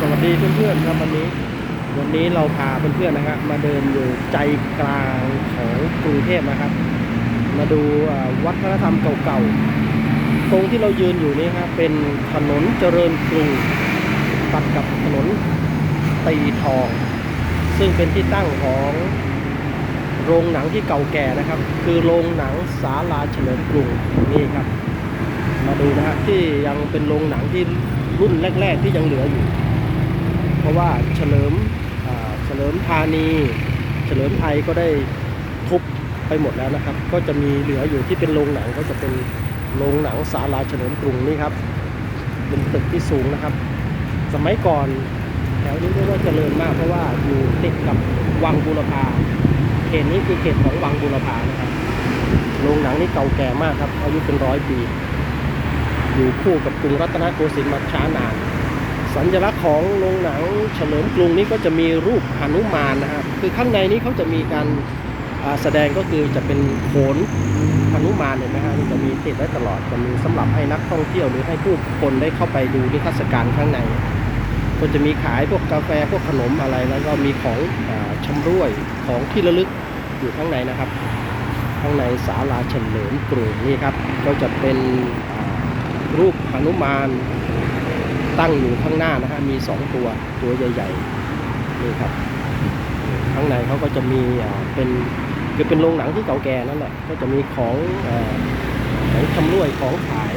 สวัสดีเพื่อนๆครับวันนี้ วันนี้เราพาเพื่อนๆนะครับมาเดินอยู่ใจกลางของกรุงเทพนะครับ มาดูวัฒนธรรมเก่าๆตรงที่เรายืนอยู่นี้ครับเป็นถนนเจริญกรุงตัดกับถนนตีทอง ซึ่งเป็นที่ตั้งของโรงหนังที่เก่าแก่นะครับ คือโรงหนังศาลาเฉลิมกรุงนี่ครับ มาดูนะฮะที่ยังเป็นโรงหนังที่รุ่นแรก ๆ ที่ยังเหลืออยู่ ราะว่าเฉลิมเฉลิมพานี เฉลิมไทยก็ได้ทุบไปหมดแล้วนะครับ ก็จะมีเหลืออยู่ที่เป็นโรงหนังก็จะเป็นโรงหนังศาลาเฉลิมกรุงนี่ครับ เป็นตึกที่สูงนะครับ สมัยก่อนแถวนี้เรียกว่าเจริญมากเพราะว่าอยู่ติดกับวังบูรพาเขตนี้คือเขตของวังบูรพานะครับโรงหนังนี่เก่าแก่มากครับอายุเป็นร้อยปี อยู่คู่กับกรุงรัตนโกสินทร์มาช้านาน สัญลักษณ์ของโรงหนังเฉลิมกรุงนี้ก็จะมีรูปหนุมานนะครับคือข้างในนี้เขาจะมีการแสดงก็คือจะเป็นโขนหนุมานเห็นไหมฮะมันจะมีติดไว้ตลอดจะมีสำหรับให้นักท่องเที่ยวหรือให้ผู้คนได้เข้าไปดูนิทรรศการข้างใน ก็จะมีขายพวกกาแฟพวกขนมอะไรแล้วก็มีของอาชำรวยของที่ระลึกอยู่ข้างในนะครับ ข้างในศาลาเฉลิมกรุงนี่ครับก็จะเป็นรูปหนุมาน ตั้งอยู่ข้างหน้านะฮะมีสองตัวตัวใหญ่ๆนี่ครับข้างในเขาก็จะมีเป็นคือเป็นโรงหนังที่เก่าแก่นั่นแหละก็จะมีของอของชำร่วยของขาย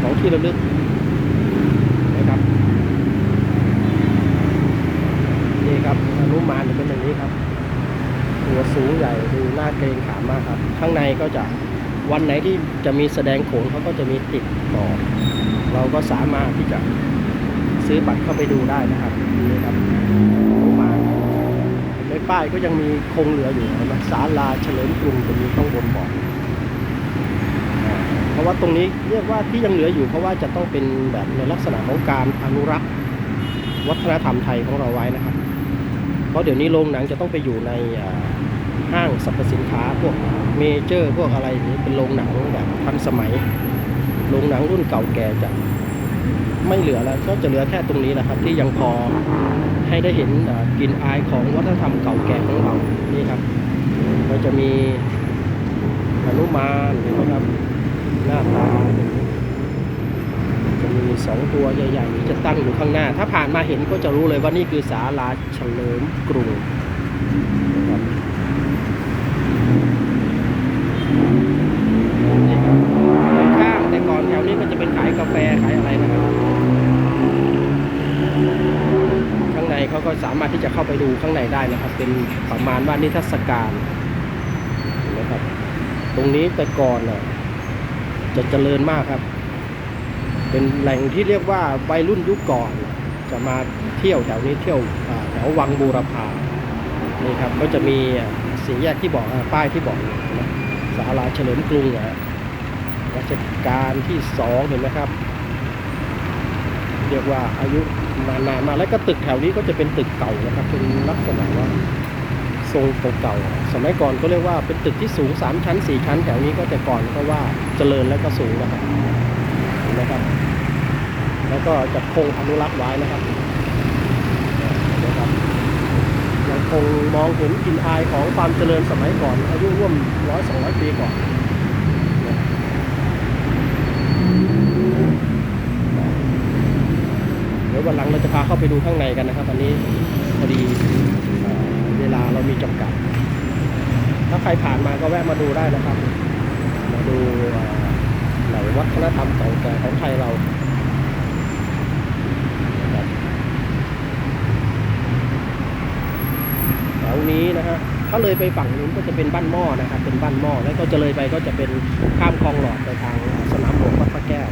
ของที่ระลึกนะครับนี่ครับอนุมานเป็นอย่างนี้ครับ ตัวสูงใหญ่ดูน่าเกรงขามมากครับ ข้างในก็จะวันไหนที่จะมีแสดงโขนเขาก็จะมีติดต่อ เราก็สามารถที่จะซื้อบัตรเข้าไปดูได้นะครับนี่ครับลงมาในป้ายก็ยังมีคงเหลืออยู่นะศาลาเฉลิมกรุงจะมีข้างบนบอกเพราะว่าตรงนี้เรียกว่าที่ยังเหลืออยู่ เพราะว่าจะต้องเป็นแบบในลักษณะของการอนุรักษ์ วัฒนธรรมไทยของเราไว้นะครับ เพราะเดี๋ยวนี้โรงหนังจะต้องไปอยู่ในห้างสรรพสินค้าพวกเมเจอร์ พวกอะไรนี้เป็นโรงหนังแบบทันสมัย โรงหนังรุ่นเก่าแก่จะไม่เหลือแล้ว ก็จะเหลือแค่ตรงนี้นะครับ ที่ยังพอให้ได้เห็นกลิ่นอายของวัฒนธรรมเก่าแก่ของเรานี่ครับก็จะมีหนุมานนไหมครับหน้าตาจะมีสองตัวใหญ่ๆที่จะตั้งอยู่ข้างหน้า ถ้าผ่านมาเห็นก็จะรู้เลยว่านี่คือศาลาเฉลิมกรุงนะครับ ก่อนแถวนี้ก็จะเป็นขายกาแฟขายอะไรนะครับข้างในเขาก็สามารถที่จะเข้าไปดูข้างในได้นะครับ เป็นประมาณว่านิทรรศการนไหมครับ ตรงนี้แต่ก่อนน่ะจะเจริญมากครับ เป็นแหล่งที่เรียกว่าวัยรุ่นยุคก่อน จะมาเที่ยวแถวนี้เที่ยวแถววังบูรพานี่ครับก็จะมีอ่าสี่แยกที่บอกอ่าป้ายที่บอกอยู่นะศาลาเฉลิมกรุงนะฮะรั ชกาลที่สองเห็นไหมครับ เรียกว่าอายุมานานมาแล้วก็ตึกแถวนี้ก็จะเป็นตึกเก่านะครับ เป็นลักษณะว่าทรงเก่าๆสมัยก่อนก็เรียกว่าเป็นตึกที่สูง 3 ชั้น 4 ชั้น แถวนี้ก็แต่ก่อนก็ว่าเจริญแล้วก็สูงนะครับเห็นไหมครับ แล้วก็จะคงอนุรักษ์ไว้นะครับนไหมครับยังคงมองเห็นกลิ่นอายของความเจริญสมัยก่อน อายุร่วมร้อยสองร้อยปีก่อน เดี๋ยววันหลัง เราจะพาเข้าไปดูข้างในกันนะครับ อันนี้พอดีเวลาเรามีจำกัด ถ้าใครผ่านมาก็แวะมาดูได้นะครับ มาดูเอ่อแหล่งวัฒนธรรมเก่าแก่ของไทยเรานะครับแถวนี้นะฮะถ้าเลยไปฝั่งนู้นก็จะเป็นบ้านหม้อนะครับ เป็นบ้านหม้อแล้วก็จะเลยไปก็จะเป็นข้ามคลองหลอดไปทางสนามหลวงวัดพระแก้ว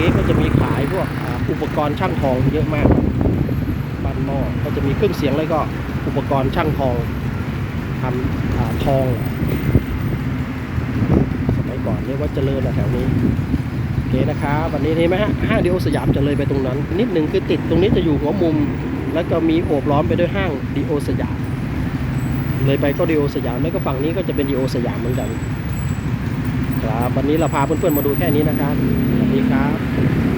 นี้ก็จะมีขายพวกอุปกรณ์ช่างทองเยอะมากบ้านหม้อก็จะมีเครื่องเสียงแล้วก็อุปกรณ์ช่างทองทำอทอง สมัยก่อนเรียกว่าเจริญอะแถวนี้โอเคนะครับวันนี้นี่ไหมฮะห้างดีโอสยามจะเลยไปตรงนั้น นิดหนึ่งคือติดตรงนี้จะอยู่หัวมุม แล้วก็มีโอบล้อมไปด้วยห้างดีโอสยามเลยไปก็ดีโอสยามแล้วก็ฝั่งนี้ก็จะเป็นดีโอสยามเหมือนกัน ครับวันนี้เราพาเพื่อนๆมาดูแค่นี้นะครับสวัสดีครับ